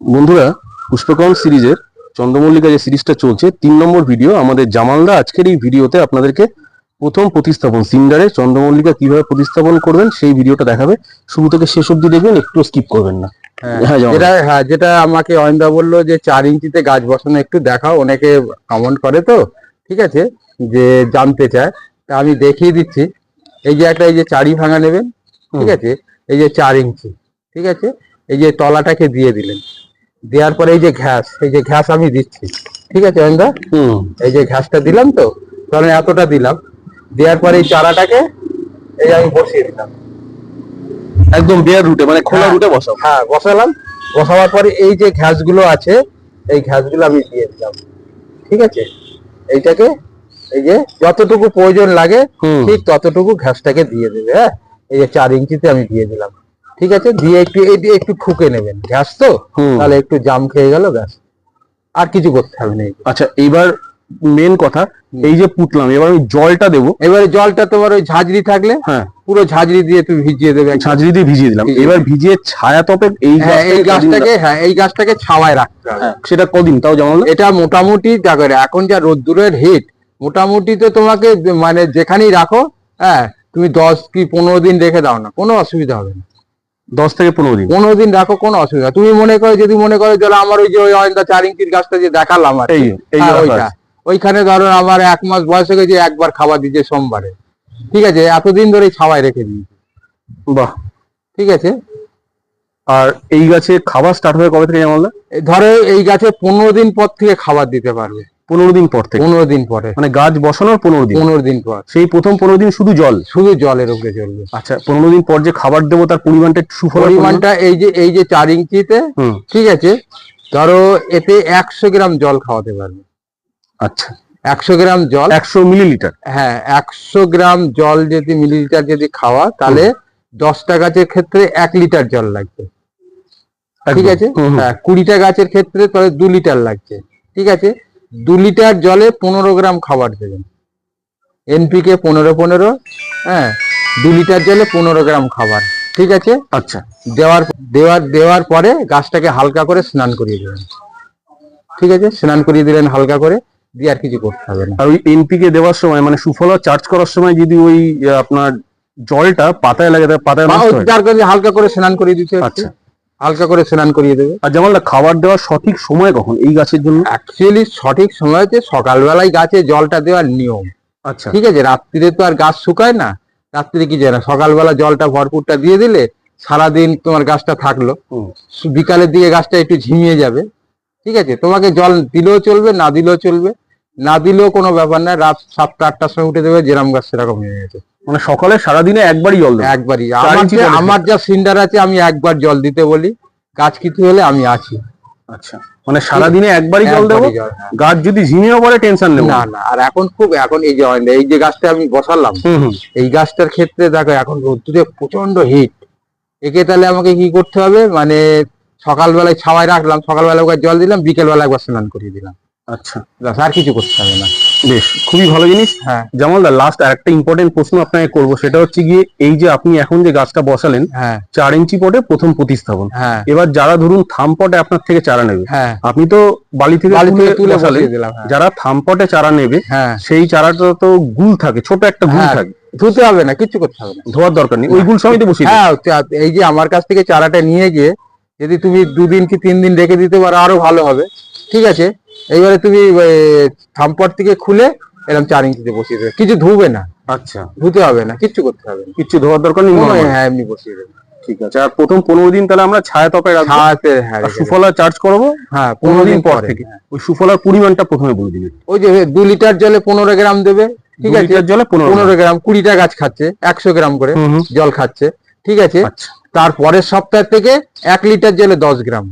বন্ধুরা পুষ্পকরণ সিরিজের চন্দ্রমল্লিকা যে সিরিজটা চলছে তিন নম্বর ভিডিও আমাদের জামালদা আজকের এই ভিডিওতে আপনাদেরকে প্রথম প্রতিস্থাপন সিন্ডারে চন্দ্রমল্লিকা কীভাবে প্রতিস্থাপন করবেন সেই ভিডিওটা দেখাবে। শুরু থেকে শেষ অব্দি দেখবেন একটু স্কিপ করবেন না। হ্যাঁ, যেটা হ্যাঁ যেটা আমাকে অয়ন্দা বলল যে চার ইঞ্চিতে গাছ বসানো একটু দেখাও অনেকে কমেন্ট করে তো ঠিক আছে যে জানতে চায়। তা আমি দেখিয়ে দিচ্ছি। এই যে একটা এই যে চারি ভাঙা নেবেন ঠিক আছে এই যে চার ইঞ্চি ঠিক আছে এই যে তলাটাকে দিয়ে দিলেন। দেওয়ার পরে এই যে ঘ্যাস এই যে ঘ্যাস আমি দিচ্ছি। ঠিক আছে অয়ন্দা হুম। এই যে ঘাসটা দিলাম তো তাহলে এতটা দিলাম। দেওয়ার পরে এই চারাটাকে এই আমি বসিয়ে দিলাম। একদম বেয়ার রুটে মানে খোলা হ্যাঁ। রুটে বসাও। হ্যাঁ বসালাম। বসাবার পরে এই যে ঘাসগুলো আছে এই ঘাসগুলো আমি দিয়ে দিলাম। ঠিক আছে? এইটাকে এই যে যতটুকু প্রয়োজন লাগে ঠিক ততটুকু ঘাসটাকে দিয়ে দেবে হ্যাঁ? এই যে চার ইঞ্চিতে আমি দিয়ে দিলাম। ঠিক আছে? দিয়ে একটু এই দিয়ে একটু ঠুকে নেবেন। ঘাস তো? তাহলে একটু জাম খেয়ে গেল ব্যাস। আর কিছু করতে হবে না আচ্ছা এইবার মেন কথা এই যে পুতলাম এবার আমি জলটা দেবো। এবারে জলটা তোমার ওই ঝাঁঝরি থাকলে হ্যাঁ। পুরো ঝাঁঝরি দিয়ে তুমি ভিজিয়ে দেবে। ছাঁচড়ি দিয়ে ভিজিয়ে দিলাম। এবার ভিজিয়ে ছায়া তপে এই হ্যাঁ এই গাছটাকে হ্যাঁ এই গাছটাকে ছাওয়ায় রাখতে হবে। হ্যাঁ, সেটা কদিন? তাও যেমন এটা মোটামুটি দেখো এখন যা রোদ্দুরের হিট মোটামুটি তো তোমাকে মানে যেখানেই রাখো হ্যাঁ তুমি দশ কি পনেরো দিন রেখে দাও না কোনো অসুবিধা হবে না। দশ থেকে পনেরো দিন। পনেরো দিন রাখো কোনো অসুবিধা তুমি মনে করো যদি মনে করো তাহলে আমার ওই যে ওই অয়ন্দা চার ইঞ্চির গাছটা যে দেখালাম আর হ্যাঁ, যে ওইটা। ওইখানে ধরো আমার এক মাস বয়স হয়ে গেছে একবার খাবার দিচ্ছে সোমবারে। ঠিক আছে এতদিন ধরে ছাওয়ায় রেখে দিই বাহ। ঠিক আছে? আর এই গাছে খাবার স্টার্ট হবে কবে থেকে এই ধরো এই গাছে পনেরো দিন পর থেকে খাবার দিতে পারবে। পনেরো দিন পর থেকে। পনেরো দিন পরে। মানে গাছ বসানোর পনেরো দিন। পনেরো দিন পর। সেই প্রথম পনেরো দিন শুধু জল? শুধু জলের উপরে চলবে। আচ্ছা পনেরো দিন পর যে খাবার দেবো তার পরিমাণটা সুফল পরিমাণটা এই যে এই যে চার ইঞ্চিতে ঠিক আছে ধরো এতে একশো গ্রাম জল খাওয়াতে পারবে। আচ্ছা। একশো গ্রাম জল। একশো মিলিলিটার? হ্যাঁ একশো গ্রাম জল যদি মিলিলিটার যদি খাওয়া তাহলে দশটা গাছের ক্ষেত্রে এক লিটার জল লাগবে। ঠিক আছে? হ্যাঁ কুড়িটা গাছের ক্ষেত্রে তাহলে দু লিটার লাগছে ঠিক আছে? দু লিটার জলে পনেরো গ্রাম খাবার দেবেন। এনপিকে পনেরো পনেরো হ্যাঁ দু লিটার জলে পনেরো গ্রাম খাবার ঠিক আছে? আচ্ছা। দেওয়ার দেওয়ার দেওয়ার পরে গাছটাকে হালকা করে স্নান করিয়ে দেবেন। ঠিক আছে? স্নান করিয়ে দিলেন হালকা করে দিয়ে আর কিছু করতে হবে না। আর ওই এনপিকে দেওয়ার সময় মানে সুফলা চার্জ করার সময় যদি ওই আপনার জলটা পাতায় লাগে পাতায় হালকা করে স্নান করিয়ে দিতে আচ্ছা। হালকা করে স্নান করিয়ে দেবে। আর যেমন খাবার দেওয়ার সঠিক সময় কখন? এই গাছের জন্য? অ্যাকচুয়ালি সঠিক সময় হচ্ছে সকালবেলায় গাছে জলটা দেওয়ার নিয়ম। আচ্ছা। ঠিক আছে রাত্রিরে তো আর গাছ শুকায় না। রাত্রিরে কি যায় না সকালবেলা জলটা ভরপুরটা দিয়ে দিলে সারাদিন তোমার গাছটা থাকল। বিকালের দিকে গাছটা একটু ঝিমিয়ে যাবে। ঠিক আছে তোমাকে জল দিলেও চলবে না দিলেও চলবে। না দিলেও কোনো ব্যাপার না রাত সাতটা আটটার সময় উঠে দেবে যেরাম গাছ সেরকম হয়ে গেছে। মানে সকালে সারাদিনে একবারই জল একবারই। আমার যে- আমার যা সিন্ডার আছে আমি একবার জল দিতে বলি। গাছ কিছু হলে আমি আছি। আচ্ছা। মানে সারাদিনে একবারই জল দেবো। গাছ যদি ঝিমিয়েও পড়ে টেনশন নেব না না। আর এখন খুব এখন এই যে এই যে গাছটা আমি বসালাম এই গাছটার ক্ষেত্রে দেখো এখন রোদ্দুরে প্রচণ্ড হিট একে তাহলে আমাকে কি করতে হবে? মানে সকালবেলায় ছাওয়ায় রাখলাম সকালবেলা ওকে জল দিলাম বিকেলবেলা একবার স্নান করিয়ে দিলাম। আচ্ছা। আর কিছু করতে হবে না। বেশ খুবই ভালো জিনিস। হ্যাঁ। জামালদা লাস্ট একটা ইম্পর্টেন্ট প্রশ্ন আপনাকে করব সেটা হচ্ছে গিয়ে এই যে আপনি এখন যে গাছটা বসালেন হ্যাঁ। চার ইঞ্চি পটে প্রথম প্রতিস্থাপন। হ্যাঁ। এবার যারা ধরুন থাম পটে আপনার থেকে চারা নেবে হ্যাঁ। আপনি তো বালি থেকে তুলে বসালেন। যারা থাম পটে চারা নেবে সেই চারাটা তো গুল থাকে ছোট একটা গুল। থাকে। ধুতে হবে না কিছু করতে হবে না। ধোয়ার দরকার নেই ওই গুল সমেত বসিয়ে দিন। হ্যাঁ এই যে আমার কাছ থেকে চারাটা নিয়ে গিয়ে যদি তুমি দুদিন কি তিন দিন রেখে দিতে পারো আরও ভালো হবে। ঠিক আছে? এইবারে তুমি থাম্পট থেকে খুলে এরকম চার ইঞ্চিতে বসিয়ে দেবে। কিছু ধুবে না। আচ্ছা। ধুতে হবে না কিচ্ছু করতে হবে না। কিচ্ছু ধোয়ার দরকার নেই হ্যাঁ এমনি বসিয়ে দেবে। ঠিক আছে। আর প্রথম পনেরো দিন তাহলে আমরা ছায়া তপে রাখব। ছায়াতে হ্যাঁ দেবে। সুফলা চার্জ করব। হ্যাঁ পনেরো দিন পর থেকে। ওই সুফলার পরিমাণটা প্রথমে বলে দিন। ওই যে দু লিটার জলে পনেরো গ্রাম দেবে ঠিক আছে? জলে পনেরো গ্রাম। কুড়িটা গাছ খাচ্ছে একশো গ্রাম করে। জল খাচ্ছে ঠিক আছে? আচ্ছা। তারপরের সপ্তাহ থেকে এক লিটার জলে দশ গ্রাম।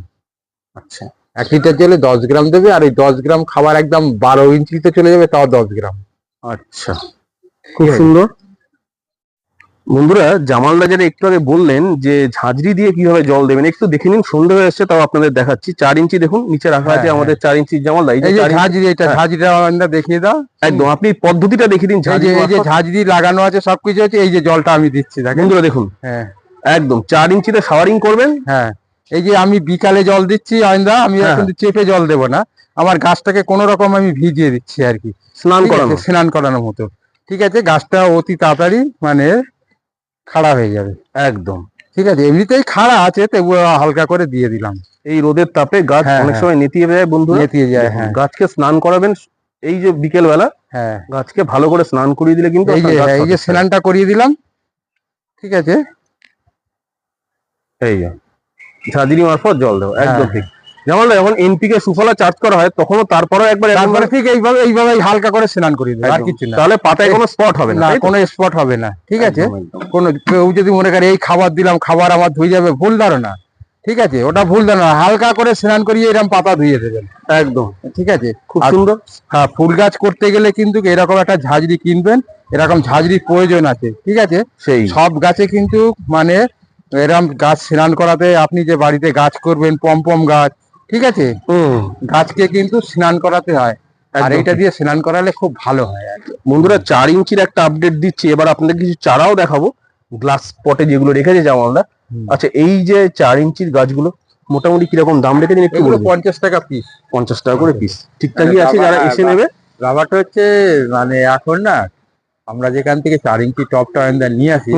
আচ্ছা। এক লিটার জলে দশ গ্রাম দেবে আর এই দশ গ্রাম খাবার একদম বারো ইঞ্চিতে চলে যাবে তাও দশ গ্রাম। আচ্ছা। খুব সুন্দর। বন্ধুরা জামালদা যেটা একটু আগে বললেন যে ঝাঁঝরি দিয়ে কীভাবে জল দেবেন একটু দেখে নিন সন্ধ্যে হয়ে এসছে তাও আপনাদের দেখাচ্ছি। চার ইঞ্চি দেখুন নিচে রাখা আছে হ্যাঁ, আমাদের চার ইঞ্চি জামালদা। এই যে ঝাঁঝরি এটা হ্যাঁ। ঝাঁঝরিটা আমরা দেখিয়ে দাও। একদম আপনি পদ্ধতিটা দেখিয়ে দিন ঝাঁঝরি এই যে। ঝাঁঝরি লাগানো আছে সবকিছু আছে এই যে জলটা আমি দিচ্ছি দেখেন। বন্ধুরা দেখুন। হ্যাঁ। একদম চার ইঞ্চিতে শাওয়ারিং করবেন। হ্যাঁ। এই যে আমি বিকালে জল দিচ্ছি অয়ন্দা আমি হ্যাঁ। কিন্তু চেপে জল দেবো না। আমার গাছটাকে কোনো রকম আমি ভিজিয়ে দিচ্ছি আর কি। স্নান করানো স্নান করানোর মতো। ঠিক আছে গাছটা অতি তাড়াতাড়ি মানে খাড়া হয়ে যাবে। একদম। ঠিক আছে এমনিতেই খাড়া আছে তবু হালকা করে দিয়ে দিলাম। এই রোদের তাপে গাছ হ্যাঁ, অনেক হ্যাঁ। সময় নেতিয়ে যায় বন্ধু নেতিয়ে যায় হ্যাঁ। গাছকে স্নান করাবেন এই যে বিকেল বেলা হ্যাঁ। গাছকে ভালো করে স্নান করিয়ে দিলে কিন্তু এই যে এই যে স্নানটা করিয়ে দিলাম। ঠিক আছে। এই যে। ঝাঁঝরি মারফত জল দেবো একদম হ্যাঁ। ঠিক। যেমন যখন এনপিকে সুফলা চার্জ করা হয় তখনও তারপরে একবার ঠিক এইভাবে এইভাবে হালকা করে স্নান করিয়ে দেবো আর কিছু না। তাহলে পাতায় কোনো স্পট হবে না? কোনো স্পট হবে না ঠিক আছে। কোনো কেউ যদি মনে করে এই খাবার দিলাম খাবার আমার ধুয়ে যাবে ভুল ধারণা ঠিক আছে? ওটা ভুল ধারণা হালকা করে স্নান করিয়ে এরকম পাতা ধুয়ে দেবেন। একদম। ঠিক আছে? খুব সুন্দর। হ্যাঁ ফুল গাছ করতে গেলে কিন্তু এরকম একটা ঝাঁঝরি কিনবেন এরকম ঝাঁঝরির প্রয়োজন আছে ঠিক আছে? সেই। সব গাছে কিন্তু মানে এরকম গাছ স্নান করাতে আপনি যে বাড়িতে গাছ করবেন পমপম গাছ ঠিক আছে? গাছকে কিন্তু স্নান করাতে হয়। আর এইটা দিয়ে স্নান করালে খুব ভালো হয় বন্ধুরা চার ইঞ্চির একটা আপডেট দিচ্ছি। এবার আপনাদের কিছু চারাও দেখাবো। গ্লাস পটে যেগুলো রেখেছে জামালদা। আচ্ছা এই যে চার ইঞ্চির গাছগুলো মোটামুটি কীরকম দাম রেখেছেন একটু বলুন। পঞ্চাশ টাকা পিস পঞ্চাশ টাকা করে পিস ঠিকঠাকই আছে বাবা, যারা এসে নেবে। ব্যাপারটা হচ্ছে মানে এখন না আমরা যেখান থেকে চার ইঞ্চি টপ টয়েন্ডার নিয়ে আসি।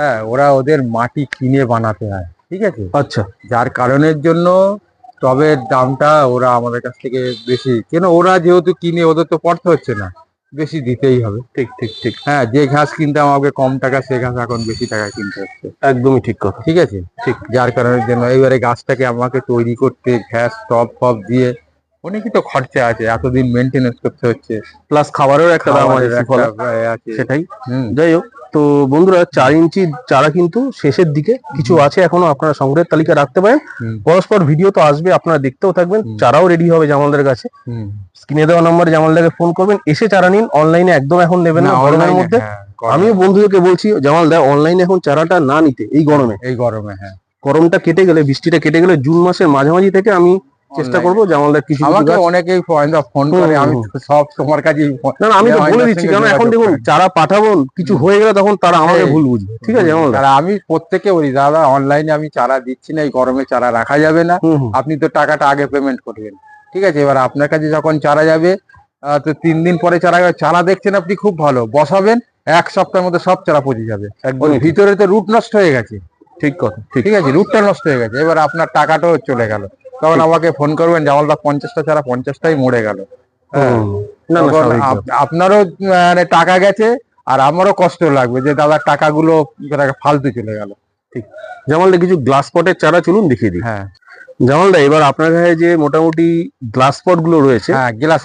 হ্যাঁ ওরা ওদের মাটি কিনে বানাতে হয় ঠিক আছে? আচ্ছা। যার কারণের জন্য টবের দামটা ওরা আমাদের কাছ থেকে বেশি কেন ওরা যেহেতু কিনে ওদের তো পড়তে হচ্ছে না বেশি দিতেই হবে। ঠিক ঠিক ঠিক। হ্যাঁ যে ঘাস কিনতাম আমাকে কম টাকা সে ঘাস এখন বেশি টাকা কিনতে হচ্ছে। একদমই ঠিক কথা। ঠিক আছে? ঠিক। যার কারণের জন্য এবারে গাছটাকে আমাকে তৈরি করতে ঘাস টব ফব দিয়ে অনেকই তো খরচা আছে এতদিন মেনটেনেন্স করতে হচ্ছে। প্লাস খাবারেরও একটা দাম আছে খাবারের সেটাই। হুম। যাই হোক। তো বন্ধুরা চার ইঞ্চি চারা কিন্তু শেষের দিকে কিছু আছে এখনও আপনারা সংগ্রহের তালিকা রাখতে পারেন। পরস্পর ভিডিও তো আসবে আপনারা দেখতেও থাকবেন। চারাও রেডি হবে জামালদের কাছে। স্ক্রিনে দেওয়া নম্বরে জামালদাকে ফোন করবেন এসে চারা নিন অনলাইনে একদম এখন নেবেন না না, গরমের মধ্যে। হ্যাঁ, আমিও বন্ধুদেরকে বলছি জামাল দা অনলাইনে এখন চারাটা না নিতে এই গরমে। এই গরমে হ্যাঁ। গরমটা কেটে গেলে বৃষ্টিটা কেটে গেলে জুন মাসের মাঝামাঝি থেকে আমি চেষ্টা করব জামালদার কিছু কিছু আমাকে অনেকেই ফোন করে আমি সব তোমার কাছে না আমি তো বলে দিচ্ছি কারণ এখন দেখুন চারা পাঠাবো কিছু হয়ে গেলে তখন তারা আমাকে ভুল বুঝবে ঠিক আছে আমি প্রত্যেকে বলি দাদা অনলাইনে আমি চারা দিচ্ছি না এই গরমে চারা রাখা যাবে না। আপনি তো টাকাটা আগে পেমেন্ট করবেন ঠিক আছে? এবার আপনার কাছে যখন চারা যাবে তো তিন দিন পরে চারা চারা দেখছেন আপনি খুব ভালো বসাবেন এক সপ্তাহের মধ্যে সব চারা পচে যাবে। ভিতরে তো রুট নষ্ট হয়ে গেছে। ঠিক কথা ঠিক। আছে রুটটা নষ্ট হয়ে গেছে এবার আপনার টাকাটাও চলে গেল। তখন আমাকে ফোন করবেন জামালদা পঞ্চাশটা ছাড়া পঞ্চাশটাই মরে গেল। হ্যাঁ। আপনারও মানে টাকা গেছে আর আমারও কষ্ট লাগবে যে দাদার টাকাগুলো ফালতু চলে গেল। ঠিক। জামালদা কিছু গ্লাস পটের চারা চলুন দেখিয়ে দিই। হ্যাঁ। জামালদা এবার আপনার কাছে যে মোটামুটি গ্লাস পটগুলো রয়েছে হ্যাঁ গ্লাস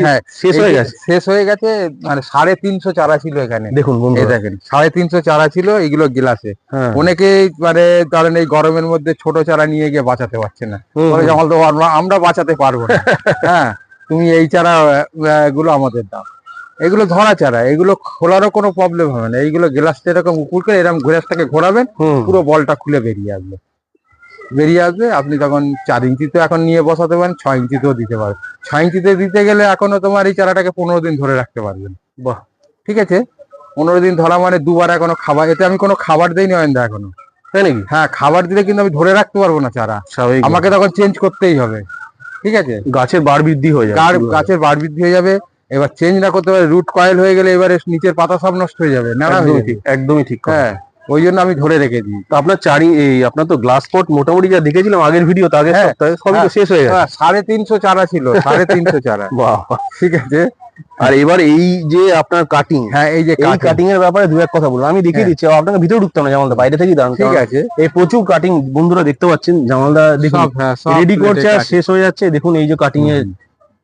হ্যাঁ শেষ হয়ে গেছে। শেষ হয়ে গেছে মানে সাড়ে তিনশো চারা ছিল এখানে। দেখুন দেখেন সাড়ে তিনশো চারা ছিল এগুলো গ্লাসে হ্যাঁ। অনেকেই মানে ধরেন এই গরমের মধ্যে ছোট চারা নিয়ে গিয়ে বাঁচাতে পারছে না। হুম, বলে হুম। জামাল তো আমরা- আমরা বাঁচাতে পারব না। হ্যাঁ তুমি এই চারা গুলো আমাদের দাও। এগুলো ধরা চারা এগুলো খোলারও কোনো প্রবলেম হবে না। এইগুলো গ্লাসটা এরকম উপর করে এরকম গ্লাসটাকে ঘোরাবেন পুরো বলটা খুলে বেরিয়ে আসবে। বেরিয়ে আসবে আপনি তখন চার ইঞ্চিতে এখন নিয়ে বসাতে পারেন ছয় ইঞ্চিতেও দিতে পারেন। ছয় ইঞ্চিতে দিতে গেলে এখনও তোমার এই চারাটাকে পনেরো দিন ধরে রাখতে পারবেন। বাহ ঠিক আছে? পনেরো দিন ধরা মানে দুবার এখনও খাবার এতে আমি কোনো খাবার দেইনি অয়ন্দা এখনও। তাই নাকি? হ্যাঁ খাবার দিলে কিন্তু আমি ধরে রাখতে পারব না চারা। আমাকে তখন চেঞ্জ করতেই হবে ঠিক আছে? গাছের বার বৃদ্ধি হয়ে যাবে গাছ গাছের বার বৃদ্ধি হয়ে যাবে এবার চেঞ্জ না করতে পারে রুট কয়েল হয়ে গেলে এবারে নিচের পাতা সব নষ্ট হয়ে যাবে একদমই ঠিক একদমই ঠিক হ্যাঁ। ওই জন্য আমি ধরে রেখে দিই। তো আপনার চারি এই আপনার তো গ্লাস পট মোটামুটি যা দেখেছিলাম আগের ভিডিও তো আগের হ্যাঁ, সপ্তাহে সবই তো হ্যাঁ। শেষ হয়ে গেছে। হ্যাঁ, সাড়ে তিনশো চারা ছিল সাড়ে তিনশো চারা। ঠিক আছে? আর এবার এই যে আপনার কাটিং হ্যাঁ এই যে এই কাটিং এর ব্যাপারে দু এক কথা বলব। আমি দেখিয়ে। দিচ্ছি আপনাকে ভিতরে ঢুকতে হবে না জামালদা বাইরে থেকেই দাঁড়ান। ঠিক আছে। এই প্রচুর কাটিং বন্ধুরা দেখতে পাচ্ছেন জামালদা দেখুন। রেডি করছে আর শেষ হয়ে যাচ্ছে। দেখুন এই যে কাটিং এর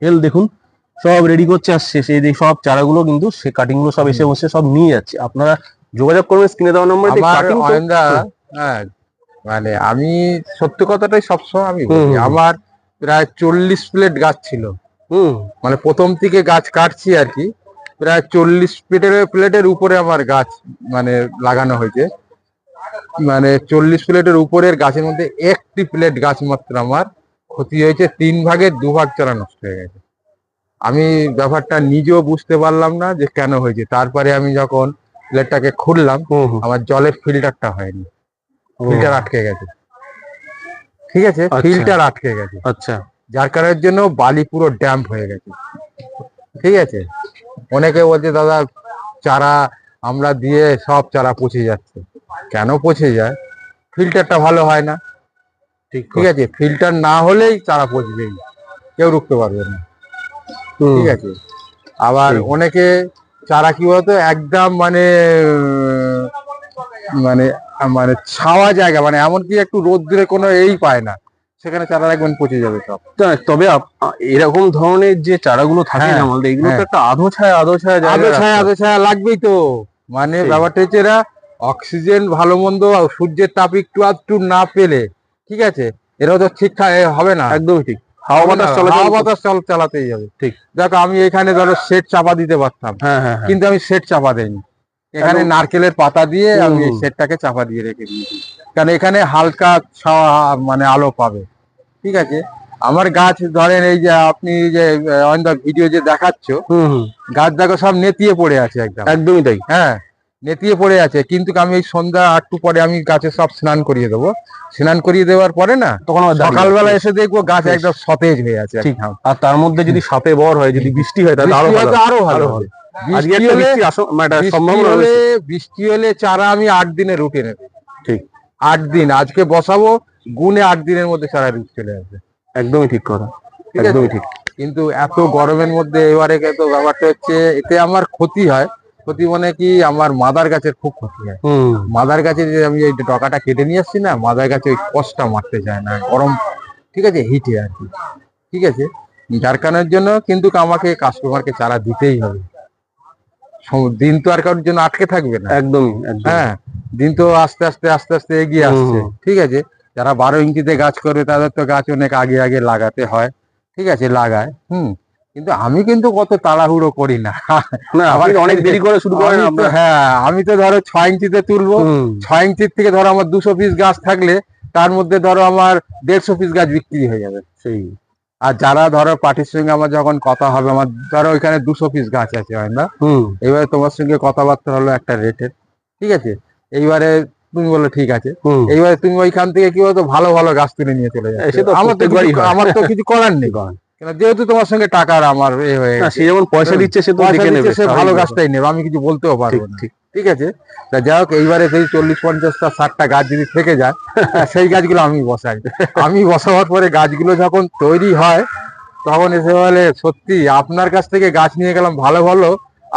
হেল দেখুন সব রেডি করছে আর শেষে এই যে সব চারাগুলো কিন্তু সে কাটিংগুলো সব এসে বসে সব নিয়ে যাচ্ছে। আপনারা যোগাযোগ করবেন স্ক্রিনে দেওয়া নম্বরে হ্যাঁ মানে আমি সত্যি কথাটাই সবসময় আমি বলি আমার প্রায় চল্লিশ প্লেট গাছ ছিল। হুম। মানে প্রথম থেকে গাছ কাটছি আর কি প্রায় চল্লিশ প্লেটের প্লেটের উপরে আমার গাছ মানে লাগানো হয়েছে। মানে চল্লিশ প্লেটের উপরের গাছের মধ্যে একটি প্লেট গাছ মাত্র আমার ক্ষতি হয়েছে তিন ভাগের দু ভাগ চারা নষ্ট হয়ে গেছে। আমি ব্যাপারটা নিজেও বুঝতে পারলাম না যে কেন হয়েছে। তারপরে আমি যখন প্লেটটাকে খুললাম আমার জলের ফিল্টারটা হয়নি। ফিল্টার আটকে গেছে। ঠিক আছে? আচ্ছা। ফিল্টার আটকে গেছে। আচ্ছা। যার কারণের জন্য বালি পুরো ড্যাম্প হয়ে গেছে। ঠিক আছে? অনেকে বলছে দাদা চারা আমরা দিয়ে সব চারা পচে যাচ্ছে। কেন পচে যায়? ফিল্টারটা ভালো হয় না। ঠিক ঠিক আছে? ফিল্টার না হলেই চারা পচবেই। কেউ রুখতে পারবে না। ঠিক আছে? আবার অনেকে চারা কি বলতো একদম মানে মানে মানে ছাওয়া জায়গা মানে এমনকি একটু রোদ্দুরে কোনো এই পায় না। সেখানে চারা রাখবেন পচে যাবে সব। তবে এরকম ধরনের যে চারাগুলো থাকে হ্যাঁ, জামালদা এগুলো তো হ্যাঁ। একটা আধো ছায়া আধো ছায়া আদো ছায়া আদো ছায়া লাগবেই তো। মানে ব্যাপারটা হচ্ছে এরা অক্সিজেন ভালো মন্দ সূর্যের তাপ একটু আধটু না পেলে ঠিক আছে? এরা তো ঠিকঠাক হবে না। একদমই ঠিক। হাওয়া বাতাস হাওয়া বাতাস চালাতেই যাবে ঠিক। দেখো আমি এখানে ধরো সেট চাপা দিতে পারতাম হ্যাঁ হ্যাঁ হ্যাঁ। কিন্তু আমি সেট চাপা দেইনি। এখানে নারকেলের পাতা দিয়ে আমি। সেটটাকে চাপা দিয়ে রেখে দিয়েছি। কারণ এখানে হালকা মানে আলো পাবে ঠিক আছে? আমার গাছ ধরেন এই যে আপনি যে ভিডিও যে দেখাচ্ছ গাছ দেখো সব নেতিয়ে পড়ে আছে একদম। একদমই তাই। হ্যাঁ নেতিয়ে পড়ে আছে। কিন্তু আমি এই সন্ধ্যা আটটু পরে আমি গাছে সব স্নান করিয়ে দেবো। স্নান করিয়ে দেওয়ার পরে না তখন সকালবেলা এসে দেখব গাছ একদম সতেজ হয়ে আছে ঠিক। আর তার মধ্যে যদি সাপে বর হয় যদি বৃষ্টি হয় তাহলে আরও ভালো। হবে। বৃষ্টি হলে মানে বৃষ্টি হলে চারা আমি আট দিনে রুটে নেবে। ঠিক। আট দিন। আজকে বসাবো গুনে আট দিনের মধ্যে চারা রুট চলে আসবে। একদমই ঠিক কথা। একদমই ঠিক। কিন্তু এত গরমের মধ্যে এবারে ব্যাপারটা হচ্ছে এতে আমার ক্ষতি হয়। ক্ষতি মানে কি আমার মাদার গাছের খুব ক্ষতি হয়। মাদার গাছে যে আমি এই ডকাটা কেটে নিয়ে আসছি না মাদার গাছে ওই কষ্টটা মারতে চায় না গরম ঠিক আছে হিটে আর কি ঠিক আছে? যার কারণের জন্য কিন্তু আমাকে কাস্টমারকে চারা দিতেই হবে। দিন তো আর কারোর জন্য আটকে থাকবে না। একদমই একদম হ্যাঁ দিন তো আস্তে আস্তে আস্তে আস্তে এগিয়ে আসছে ঠিক আছে? যারা বারো ইঞ্চিতে গাছ করবে তাদের তো গাছ অনেক আগে আগে লাগাতে হয় ঠিক আছে লাগায় হুম? কিন্তু আমি কিন্তু কত তাড়াহুড়ো করি না। আবার- অনেক দেরি করে শুরু করেন হ্যাঁ আমি তো ধরো ছয় ইঞ্চিতে তুলবো। ছয় ইঞ্চির থেকে ধরো আমার দুশো পিস গাছ থাকলে তার মধ্যে ধরো আমার দেড়শো পিস গাছ বিক্রি হয়ে যাবে সেই। আর যারা ধরো পার্টির সঙ্গে আমার যখন কথা হবে আমার ধরো ওইখানে দুশো পিস গাছ আছে হয় না? এবারে তোমার সঙ্গে কথাবার্তা হলো একটা রেটের ঠিক আছে? এইবারে তুমি বলো ঠিক আছে। এইবারে তুমি ওইখান থেকে কি বলতো ভালো ভালো গাছ তুলে নিয়ে চলে যাবে। আমার তো কিছু করার নেই যেহেতু তোমার সঙ্গে টাকার আমার এ হয়ে সে যেমন পয়সা দিচ্ছে সে তো দেখে নেবে সে ভালো গাছটাই নেবে আমি কিছু বলতেও পারব না। ঠিক। আছে? তা যাই হোক এইবারে সেই চল্লিশ পঞ্চাশটা ষাটটা গাছ যদি থেকে যায় সেই গাছগুলো আমি বসাই। আমি বসাবার পরে গাছগুলো যখন তৈরি হয় তখন এসে বলে সত্যি আপনার কাছ থেকে গাছ নিয়ে গেলাম ভালো ভালো।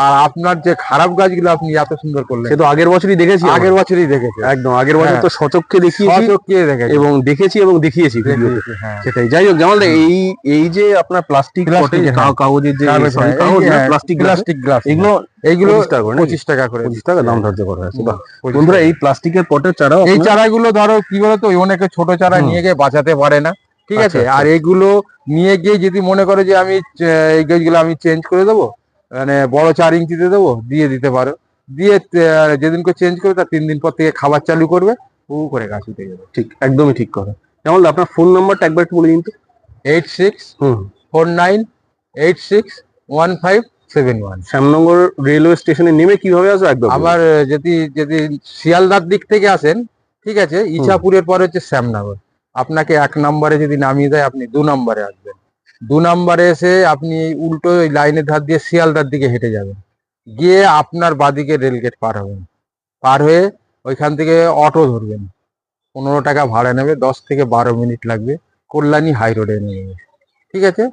আর আপনার যে খারাপ গাছগুলো আপনি এত সুন্দর করলেন। সে তো আগের বছরই দেখেছি আগের বছরই দেখেছি। একদম আগের বছর হ্যাঁ। তো সচক্ষে দেখিয়েছি কে দেখেছে। এবং দেখেছি এবং দেখিয়েছি হ্যাঁ। সেটাই। যাই হোক জামাল এই এই যে আপনার প্লাস্টিক হ্যাঁ। কাগজের যে প্লাস্টিক প্লাস্টিক গ্লাস এগুলো এইগুলো 25 টাকা করে নাকি? পঁচিশ টাকা করে। পঁচিশ টাকা দাম ধার্য করা আছে বন্ধুরা এই প্লাস্টিকের পটের চারাও এই চারাগুলো ধরো কি বলতো অনেকে ছোট চারা নিয়ে গিয়ে বাঁচাতে পারে না। ঠিক আচ্ছা, আছে? আচ্ছা। আর এগুলো নিয়ে গিয়ে যদি মনে করে যে আমি এই গাছগুলো আমি চেঞ্জ করে দেবো মানে বড় চার ইঞ্চিতে দেবো দিয়ে দিতে পারো। দিয়ে যেদিনকে চেঞ্জ করবে তার তিন দিন পর থেকে খাবার চালু করবে হু করে গাছ উঠে যাবে। ঠিক একদমই ঠিক কথা। দা, আপনার ফোন নাম্বারটা একবার একটু বলে দিন তো। Eight six four nine eight six one five seven one. Shyamnagar railway স্টেশনে নেমে কীভাবে আসবে একদম। আবার যদি যদি শিয়ালদার দিক থেকে আসেন ঠিক আছে ইছাপুরের পরে হচ্ছে শ্যামনগর। আপনাকে এক নম্বরে যদি নামিয়ে দেয় আপনি দু নম্বরে আসবেন। দু নম্বরে এসে আপনি উল্টো ওই লাইনের ধার দিয়ে শিয়ালদার দিকে হেঁটে যাবেন। গিয়ে আপনার বাদিকে রেলগেট পার হবেন। পার হয়ে ওইখান থেকে অটো ধরবেন। পনেরো টাকা ভাড়া নেবে, দশ থেকে বারো মিনিট লাগবে। কল্যাণী হাই রোডে নেমে ঠিক আছে?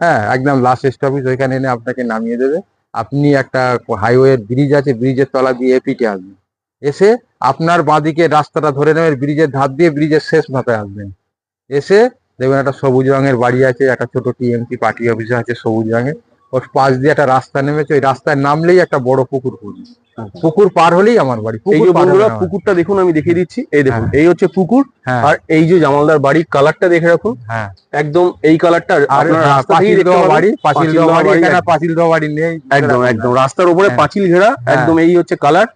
হ্যাঁ একদম লাস্ট স্টপেজ ওইখানে এনে আপনাকে নামিয়ে দেবে। আপনি একটা হাইওয়ে ব্রিজ আছে ব্রিজের তলা দিয়ে এপিটে আসবেন। এসে আপনার বাঁদিকে রাস্তাটা ধরে নেবেন ব্রিজের ধার দিয়ে ব্রিজের শেষ মাথায় আসবেন। এসে দেখবেন একটা সবুজ রঙের বাড়ি আছে একটা ছোট টিএমসি পার্টি অফিস আছে সবুজ রঙের। ওর পাশ দিয়ে একটা রাস্তা নেমেছে ওই রাস্তায় নামলেই একটা বড় পুকুর পড়বে পুকুর পার হলেই আমার বাড়ি আচ্ছা। এই যে বন্ধুরা পুকুরটা দেখুন আমি দেখিয়ে দিচ্ছি। এই দেখুন হ্যাঁ। এই হচ্ছে পুকুর। হ্যাঁ। আর এই যে জামালদার বাড়ির কালারটা দেখে রাখুন। হ্যাঁ। একদম এই কালারটা পাঁচিল দেওয়া বাড়ি পাঁচিল দেওয়া বাড়ি বাড়ি, এখানে পাঁচিল দেওয়া বাড়ি নেই। একদম একদম। রাস্তার উপরে। পাঁচিল ঘেরা। একদম এই হচ্ছে কালার।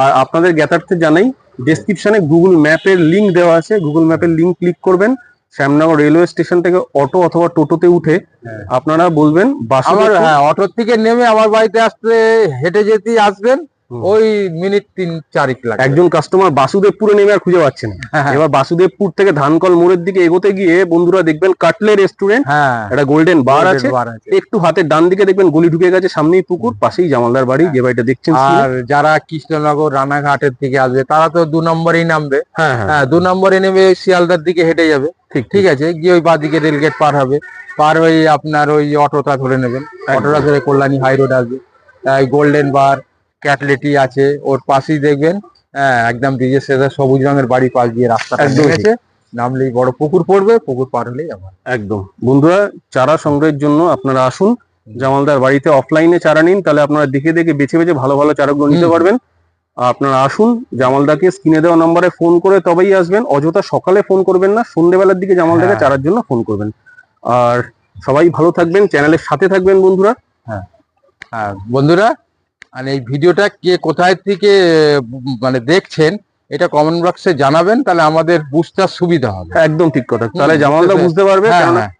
আর আপনাদের জ্ঞাতার্থে জানাই ডেসক্রিপশনে গুগল ম্যাপের লিংক দেওয়া আছে। গুগল ম্যাপের লিংক ক্লিক করবেন শ্যামনগর রেলওয়ে স্টেশন থেকে অটো অথবা টোটোতে উঠে হ্যাঁ। আপনারা বলবেন আমার হ্যাঁ অটোর থেকে নেমে আমার বাড়িতে আসতে হেঁটে যেতেই আসবেন। ওই মিনিট তিন চারিক লাগে একজন কাস্টমার বাসুদেবপুরে নেমে আর খুঁজে পাচ্ছে না। হ্যাঁ, এবার বাসুদেবপুর থেকে ধানকল মোড়ের দিকে এগোতে গিয়ে বন্ধুরা দেখবেন কাটলে রেস্টুরেন্ট হ্যাঁ। একটা গোল্ডেন বার আছে। একটু হাতের ডান দিকে দেখবেন গলি ঢুকে গেছে সামনেই পুকুর পাশেই জামালদার বাড়ি যে বাড়িটা দেখছেন আর যারা কৃষ্ণনগর রানাঘাটের থেকে আসবে তারা তো দু নম্বরেই নামবে। হ্যাঁ হ্যাঁ। হ্যাঁ দু নম্বরে নেমে শিয়ালদার দিকে হেঁটে যাবে। ঠিক ঠিক আছে গিয়ে ওই বাদিকে রেলগেট পার হবে। পার হয়ে আপনার ওই অটোটা ধরে নেবেন। অটোটা ধরে কল্যাণী হাই রোড আসবে। গোল্ডেন বার ক্যাটলেটি আছে ওর পাশেই দেখবেন হ্যাঁ একদম ব্রিজের সেদা সবুজ রঙের বাড়ি পাশ দিয়ে একদম গেছে। নামলেই বড় পুকুর পড়বে পুকুর পার হলেই আমার। একদম। বন্ধুরা চারা সংগ্রহের জন্য আপনারা আসুন। জামালদার বাড়িতে অফলাইনে চারা নিন তাহলে আপনারা দেখে দেখে বেছে বেছে ভালো ভালো চারাগুলো নিতে পারবেন। আপনারা আসুন জামালদাকে স্ক্রিনে দেওয়া নম্বরে ফোন করে তবেই আসবেন। অযথা সকালে ফোন করবেন না সন্ধ্যেবেলার দিকে জামালদাকে হ্যাঁ। চারার জন্য ফোন করবেন। আর সবাই ভালো থাকবেন চ্যানেলের সাথে থাকবেন বন্ধুরা। হ্যাঁ। হ্যাঁ বন্ধুরা আর এই ভিডিওটা কে কোথায় থেকে মানে দেখছেন এটা কমেন্ট বক্সে জানাবেন তাহলে আমাদের বুঝতে সুবিধা হবে। একদম ঠিক কথা। তাহলে জামালদা বুঝতে পারবে হ্যাঁ, হ্যাঁ।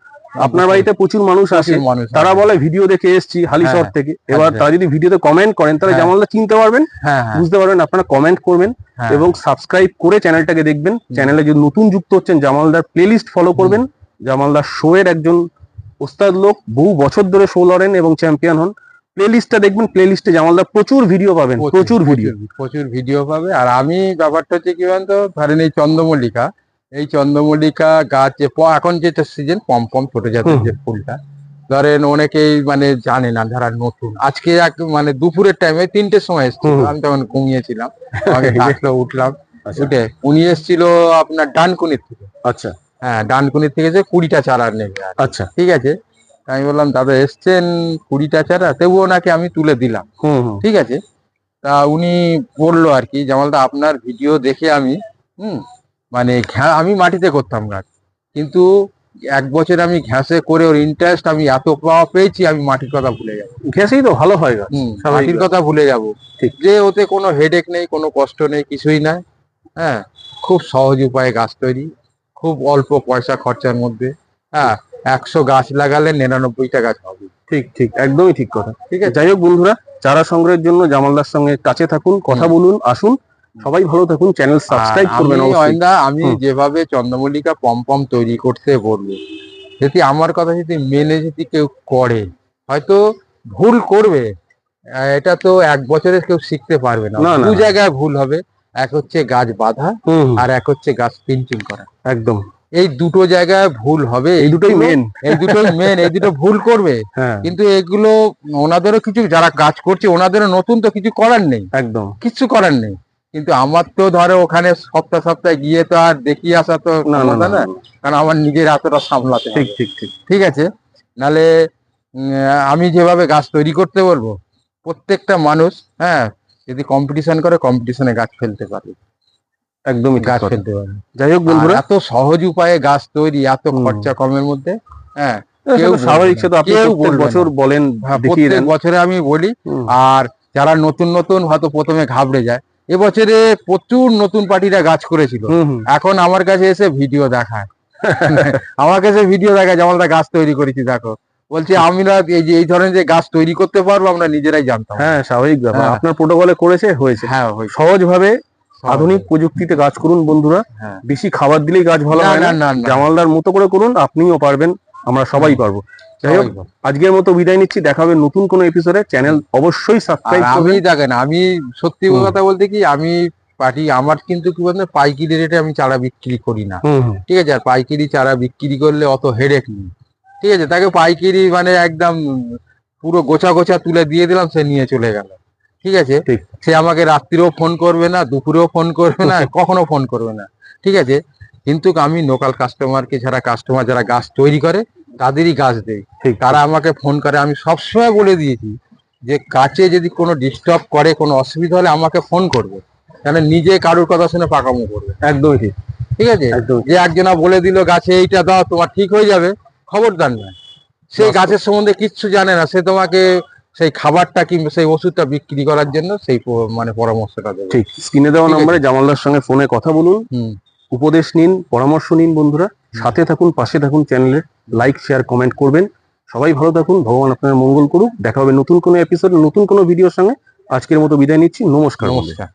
আপনার বাড়িতে প্রচুর মানুষ আসে। তারা বলে ভিডিও দেখে এসেছি হালিশহর হ্যাঁ, থেকে। এবার আচ্ছা। তারা যদি ভিডিওতে কমেন্ট করেন তাহলে হ্যাঁ। জামালদা চিনতে পারবেন হ্যাঁ হ্যাঁ। বুঝতে পারবেন আপনারা কমেন্ট করবেন হ্যাঁ। এবং সাবস্ক্রাইব করে চ্যানেলটাকে দেখবেন। চ্যানেলে যদি নতুন যুক্ত হচ্ছেন জামালদার প্লেলিস্ট ফলো করবেন। জামালদার শো এর একজন ওস্তাদ লোক বহু বছর ধরে শো লড়েন এবং চ্যাম্পিয়ন হন। প্লেলিস্টটা দেখবেন প্লেলিস্টে জামালদার প্রচুর ভিডিও পাবেন প্রচুর ভিডিও প্রচুর ভিডিও পাবে। আর আমি ব্যাপারটা হচ্ছে কি বলতো ধরেন এই চন্দ্রমল্লিকা এই চন্দ্রমল্লিকা গাছ যে এখন যেটা সিজন পম পম ছোট জাতের যে ফুলটা ধরেন অনেকেই মানে জানে না যারা নতুন। আজকে এক মানে দুপুরের টাইমে তিনটের সময় এসেছিল আমি তখন ঘুমিয়েছিলাম ডাকলো উঠলাম আচ্ছা। উঠে উনি এসেছিল আপনার ডানকুনির থেকে। আচ্ছা। হ্যাঁ ডানকুনির থেকে যে কুড়িটা চারা নেবে আচ্ছা। ঠিক আছে? আমি বললাম দাদা এসছেন কুড়িটা চারা তবুও ওনাকে আমি তুলে দিলাম। ঠিক আছে? তা উনি বলল আর কি জামালদা আপনার ভিডিও দেখে আমি হুম মানে ঘ্যা- আমি মাটিতে করতাম গাছ। কিন্তু এক বছর আমি ঘ্যাসে করে ওর ইন্টারেস্ট আমি এত পাওয়া পেয়েছি আমি মাটির কথা ভুলে যাব। ঘেসেই তো ভালো হয় মাটির কথা ভুলে যাব। ঠিক। যে ওতে কোনো হেডেক নেই কোনো কষ্ট নেই কিছুই নাই হ্যাঁ। খুব সহজ উপায়ে গাছ তৈরি খুব অল্প পয়সা খরচার মধ্যে হ্যাঁ। একশো গাছ লাগালে নিরানব্বইটা গাছ হবে। ঠিক ঠিক একদমই ঠিক কথা। ঠিক আছে? যাই হোক বন্ধুরা চারা সংগ্রহের জন্য জামালদার সঙ্গে কাছে থাকুন কথা বলুন আসুন। সবাই ভালো থাকুন চ্যানেল সাবস্ক্রাইব করবেন আমি যেভাবে চন্দ্রমল্লিকা পম পম তৈরি করতে বলব যদি আমার কথা যদি মেনে যদি কেউ করে হয়তো ভুল করবে এটা তো এক বছরে কেউ শিখতে পারবে না। দু জায়গায় ভুল হবে এক হচ্ছে গাছ বাঁধা আর এক হচ্ছে গাছ পিঞ্চিং করা। একদম। এই দুটো জায়গায় ভুল হবে। এই দুটোই মেন এই দুটোই মেন এই দুটো ভুল করবে। হ্যাঁ। কিন্তু এগুলো ওনাদেরও কিছু যারা কাজ করছে ওনাদেরও নতুন তো কিছু করার নেই। একদম। কিচ্ছু করার নেই। কিন্তু আমার তো ধরো ওখানে সপ্তাহ সপ্তাহে গিয়ে তো আর দেখিয়ে আসা তো না কারণ আমার নিজের এতটা সামলাতে ঠিক ঠিক ঠিক। ঠিক আছে? নালে আমি যেভাবে গাছ তৈরি করতে বলব প্রত্যেকটা মানুষ হ্যাঁ যদি কম্পিটিশন করে কম্পিটিশনে গাছ ফেলতে পারবে একদমই গাছ ফেলতে পারবে যাই হোক বন্ধুরা। এত সহজ উপায়ে গাছ তৈরি এত খরচা কমের মধ্যে হ্যাঁ কেউ স্বাভাবিক সে তো আপনি বছর বলেন হ্যাঁ, দেখিয়ে প্রত্যেক দেন। বছরে আমি বলি আর যারা নতুন নতুন হয়তো প্রথমে ঘাবড়ে যায় এবছরে প্রচুর নতুন পার্টিরা গাছ করেছিল। এখন আমার কাছে এসে ভিডিও দেখায়। আমার কাছে ভিডিও দেখায় যেমন আমরা গাছ তৈরি করেছি দেখো। বলছি আমরা এই যে এই ধরনের যে গাছ তৈরি করতে পারব আমরা নিজেরাই জানতাম। হ্যাঁ স্বাভাবিক ব্যাপার। হ্যাঁ। আপনার প্রোটোকলে করেছে হয়েছে। হ্যাঁ হয়েছে। আধুনিক প্রযুক্তিতে গাছ করুন বন্ধুরা। হ্যাঁ। বেশি খাবার দিলেই গাছ ভালো হয় না। জামালদার মতো করে করুন আপনিও পারবেন আমরা সবাই পারব। যাই হোক আজকের মতো বিদায় নিচ্ছি দেখা হবে নতুন কোনো এপিসোডে চ্যানেল অবশ্যই সাবস্ক্রাইব আমি দেখেন আমি সত্যি কথা বলতে কি আমি পার্টি আমার কিন্তু কি বলতে পাইকারি রেটে আমি চারা বিক্রি করি না। ঠিক আছে আর পাইকারি চারা বিক্রি করলে অত হেডেক নেই। ঠিক আছে তাকে পাইকারি মানে একদম পুরো গোছা গোছা তুলে দিয়ে দিলাম সে নিয়ে চলে গেল। ঠিক আছে। সে আমাকে রাত্রিরেও ফোন করবে না দুপুরেও ফোন করবে না কখনো ফোন করবে না। ঠিক আছে? কিন্তু আমি লোকাল কাস্টমারকে যারা কাস্টমার যারা গাছ তৈরি করে তাদেরই গাছ দেয় তারা আমাকে ফোন করে। আমি সবসময় বলে দিয়েছি যে গাছে যদি কোনো ডিস্টার্ব করে কোনো অসুবিধা হলে আমাকে ফোন করবে। কেন? নিজে কারোর কথা শুনে পাকামো করবে। একদমই ঠিক। ঠিক আছে? যে একজনা বলে দিল গাছে এইটা দাও তোমার ঠিক হয়ে যাবে। খবরদার না সেই বাস্তব। গাছের সম্বন্ধে কিচ্ছু জানে না। সে তোমাকে সেই খাবারটা কিংবা সেই ওষুধটা বিক্রি করার জন্য সেই মানে পরামর্শটা দেবে। ঠিক স্ক্রিনে দেওয়া নাম্বারে জামালদার সঙ্গে ফোনে কথা বলুন। উপদেশ নিন পরামর্শ নিন বন্ধুরা। সাথে থাকুন পাশে থাকুন চ্যানেলে লাইক শেয়ার কমেন্ট করবেন। সবাই ভালো থাকুন ভগবান আপনার মঙ্গল করুক। দেখা হবে নতুন কোনো এপিসোড নতুন কোনো ভিডিওর সঙ্গে। আজকের মতো বিদায় নিচ্ছি। নমস্কার। নমস্কার।